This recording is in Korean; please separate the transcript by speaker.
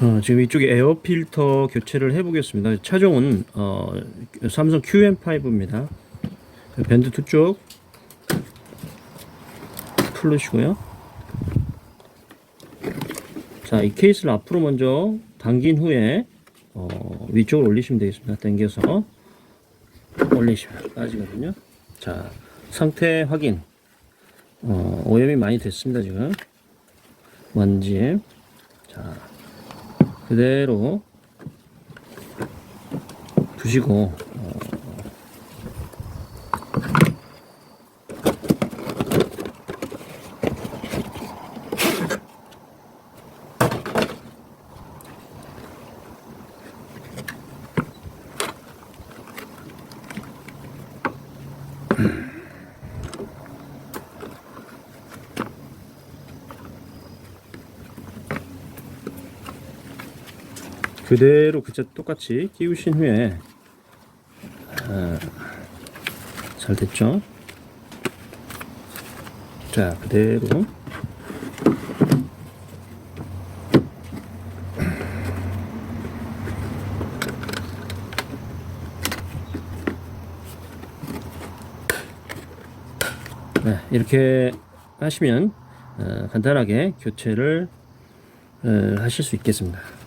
Speaker 1: 어, 지금 이쪽에 에어 필터 교체를 해보겠습니다. 차종은 어, 삼성 QM5입니다. 밴드 두 쪽 풀으시고요. 자, 이 케이스를 앞으로 먼저 당긴 후에 어, 위쪽으로 올리시면 되겠습니다. 당겨서 올리시면 빠지거든요. 자, 상태 확인. 어, 오염이 많이 됐습니다, 지금. 먼지. 자, 그대로 두시고, 그대로 그자 똑같이 끼우신 후에, 아, 잘 됐죠? 자, 그대로. 네, 이렇게 하시면 어, 간단하게 교체를 어, 하실 수 있겠습니다.